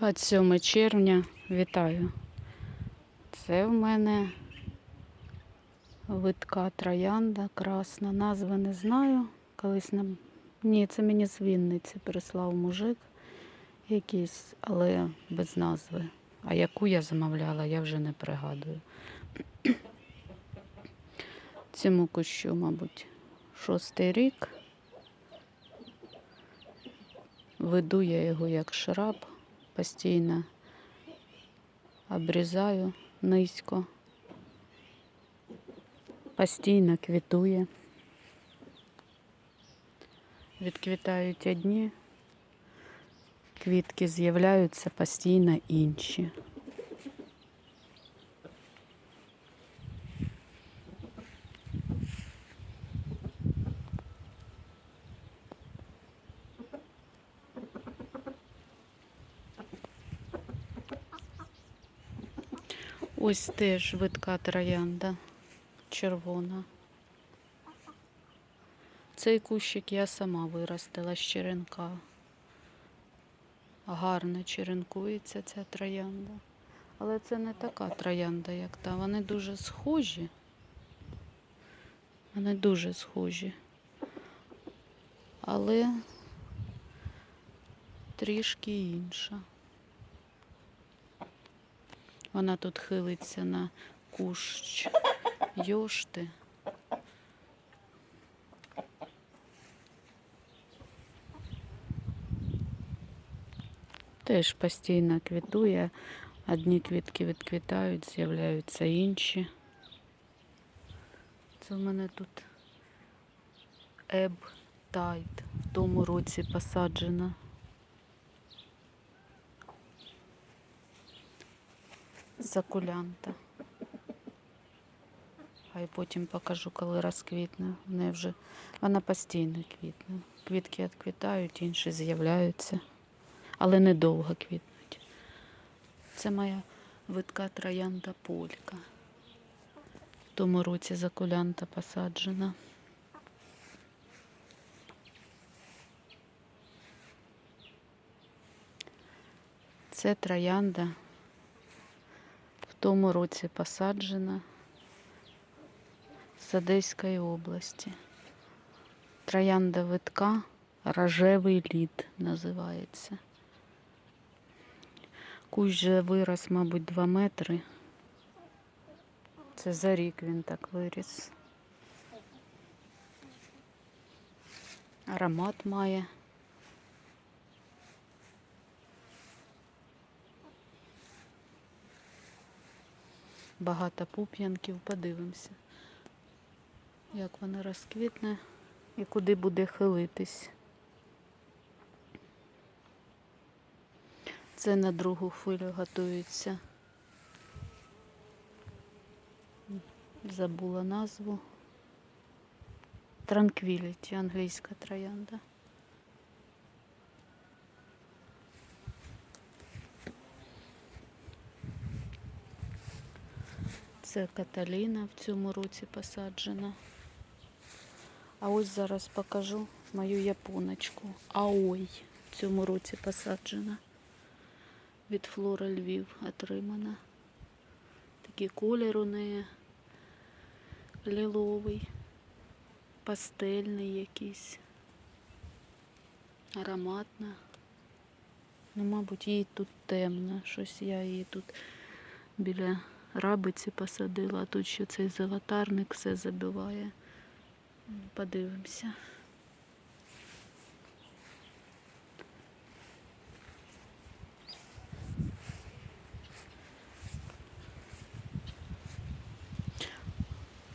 27 червня, вітаю. Це в мене витка троянда красна. Назви не знаю. Колись нам. Ні, це мені з Вінниці прислав мужик якийсь, але без назви. А яку я замовляла, я вже не пригадую. Цьому кущу, мабуть, шостий рік. Веду я його як шраб, постійно обрізаю низько, постійно квітує. Відквітають одні, квітки з'являються постійно інші. Ось теж витка троянда червона. Цей кущик я сама виростила з черенка. Гарно черенкується ця троянда. Але це не така троянда, як та. Вони дуже схожі. Вони дуже схожі. Але трішки інша. Вона тут хилиться на кущ йошти. Теж постійно квітує. Одні квітки відквітають, з'являються інші. Це в мене тут еб тайт в тому році посаджена. Сакулянта. А й потім покажу, коли розквітне. В неї вже вона постійно квітне. Квітки відквітають, інші з'являються, але недовго квітнуть. Це моя витка троянда полька. В тому році закулянта посаджена. Це троянда тому році посаджена з Одеської області. Троянда витка, рожевий лід називається. Кущ же вирос, мабуть, 2 метри. Це за рік він так виріс. Аромат має. Багато пуп'янків, подивимося, як вона розквітне і куди буде хилитись. Це на другу хвилю готується. Забула назву. Tranquility, англійська троянда. Це Каталіна в цьому році посаджена. А ось зараз покажу мою японочку. Аой в цьому році посаджена. Від Флора Львів отримана. Такий колір у неї ліловий, пастельний якийсь, ароматна. Ну, мабуть, їй тут темно. Щось я її тут біля рабиці посадила, а тут ще цей золотарник все забиває. Подивимося.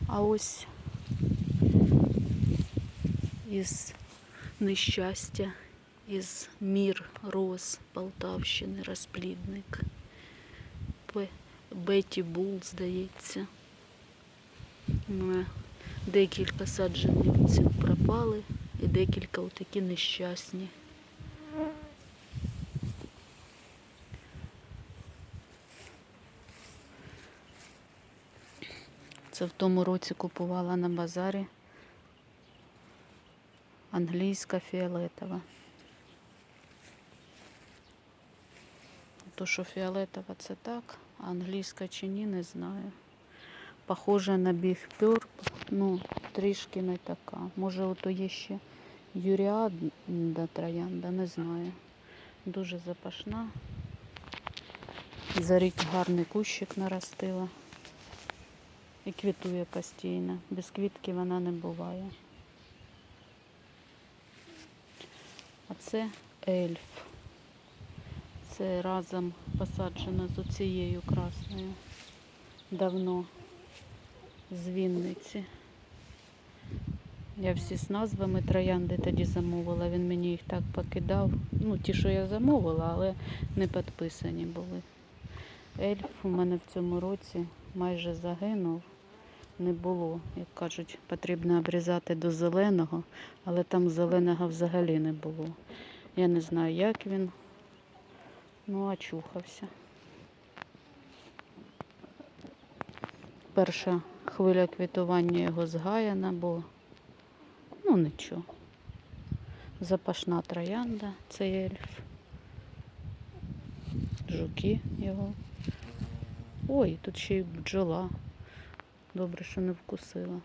А ось із нещастя, із мір роз Полтавщини розплідник. Бе- Беті Бул, здається. Декілька саджанців пропали і декілька отакі нещасні. Це в тому році купувала на базарі англійська фіолетова. то, що фіолетова це так, англійська чи ні, не знаю. Похоже на Big Purple, ну, трішки не така. Може, ото є ще Юріада троянда, не знаю. Дуже запашна. За рік гарний кущик наростила. І квітує постійно. Без квітки вона не буває. А це ельф. Це разом посаджена з оцією красною. Давно з Вінниці. Я всі з назвами троянди тоді замовила. Він мені їх так покидав. Ну, ті, що я замовила, але не підписані були. Ельф у мене в цьому році майже загинув. Не було. Як кажуть, потрібно обрізати до зеленого, але там зеленого взагалі не було. Я не знаю, як він. Ну, очухався. Перша хвиля квітування його згаяна, бо ну нічого. Запашна троянда, це ельф. Жуки його. Ой, тут ще й бджола. Добре, що не вкусила.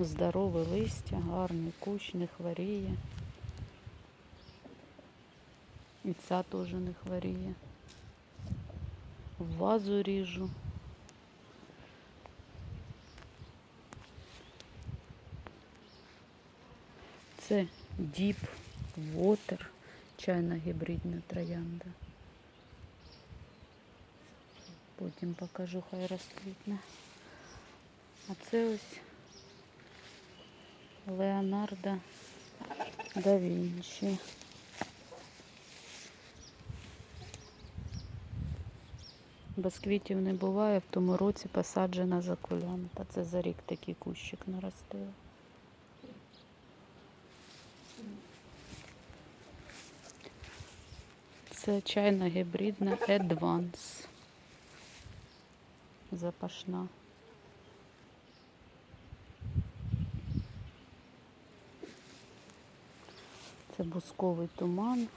Здорове листя, гарний кущ, не хворіє. І ця теж не хворіє. Вазу ріжу. Це Deep Water, чайна гібридна троянда. Потім покажу, хай розквітне. А це ось Леонардо да Вінчі. Без квітів не буває, в тому році посаджена закулянта. Це за рік такий кущик наростив. Це чайна гібридна Advance. Запашна. Це бусковий туман.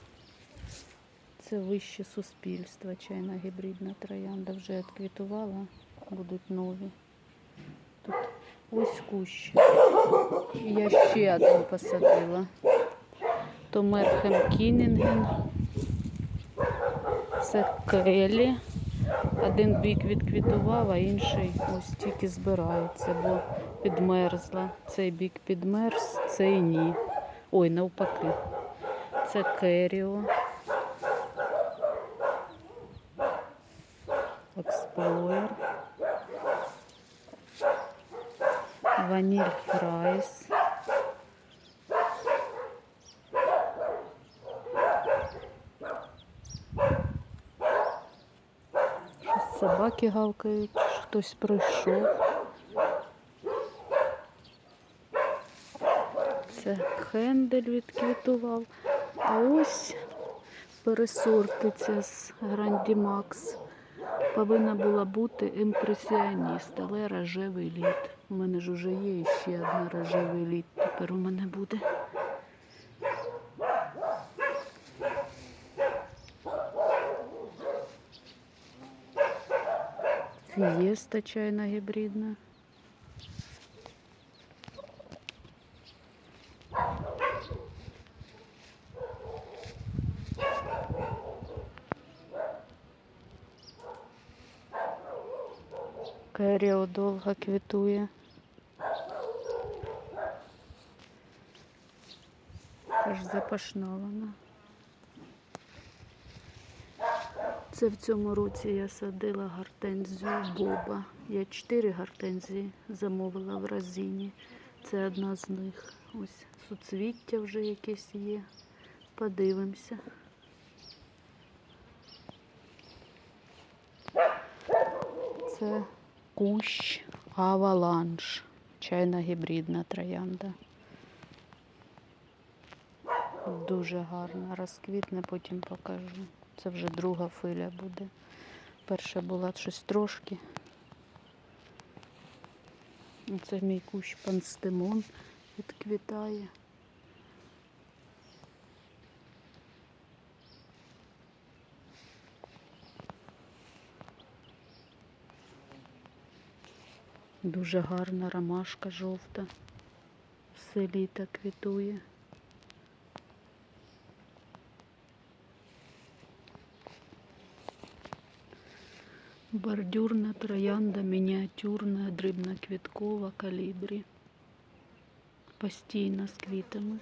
Це вище суспільство, чайна гібридна троянда. Вже відквітувала, будуть нові. Тут ось кущ. Я ще один посадила. То Мерхем Кінінген. Це Келі. Один бік відквітував, а інший ось тільки збирається, бо підмерзла. Цей бік підмерз, цей ні. Ой, навпаки. Це Керіо. Експлойер. Ваніль Фрайс. Собаки гавкають, хтось прийшов. Це хендель відквітував. А ось пересортиця з Гранді Макс. Повинна була бути імпресіоніст, але рожевий лід. У мене ж уже є ще одна рожевий лід. Тепер у мене буде. Фієста чайна гібридна. Керіо довго квітує. Аж запашна. Це в цьому році я садила гортензію Боба. Я чотири гортензії замовила в Розіні. Це одна з них. Ось суцвіття вже якесь є. Подивимося. Це кущ аваланж. Чайна гібридна троянда. Дуже гарна. Розквітне, потім покажу. Це вже друга филя буде. Перша була щось трошки. Це мій кущ панстимон відквітає. Дуже гарна ромашка жовта. Все літо квітує. Бордюрна троянда мініатюрна, дрібноквіткова калібрі. Постійно з квітами.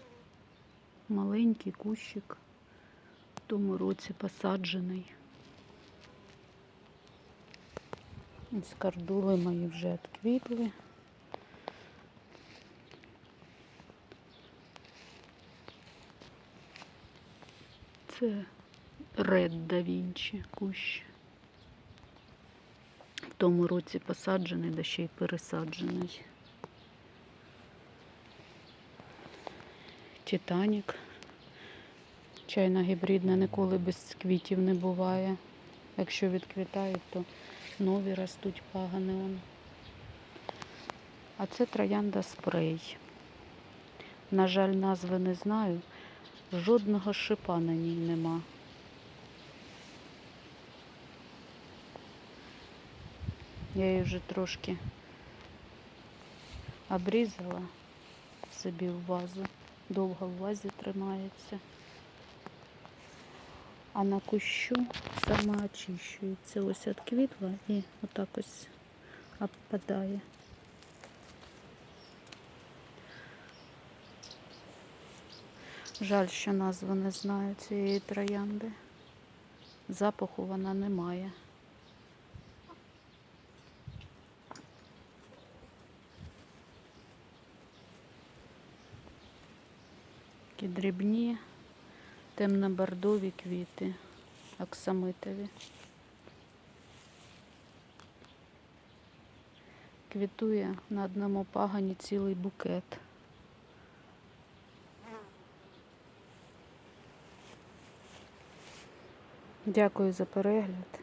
Маленький кущик в тому році посаджений. Скардули мої вже відквітли. Це Ред да Вінчі кущ. В тому році посаджений, да ще й пересаджений. Титанік. Чайна гібридна ніколи без квітів не буває. Якщо відквітають, то нові ростуть пагани. он. А це троянда спрей. На жаль, назви не знаю. Жодного шипа на ній нема. Я її вже трошки обрізала собі в вазу. Довго в вазі тримається. А на кущу сама очищується. Ось відквітла і отак ось обпадає. Жаль, що назву не знаю цієї троянди. Запаху вона не має. Такі дрібні, темно-бордові квіти, оксамитові. Квітує на одному пагані цілий букет. Дякую за перегляд.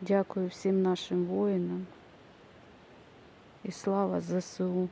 Дякую всім нашим воїнам. І слава ЗСУ.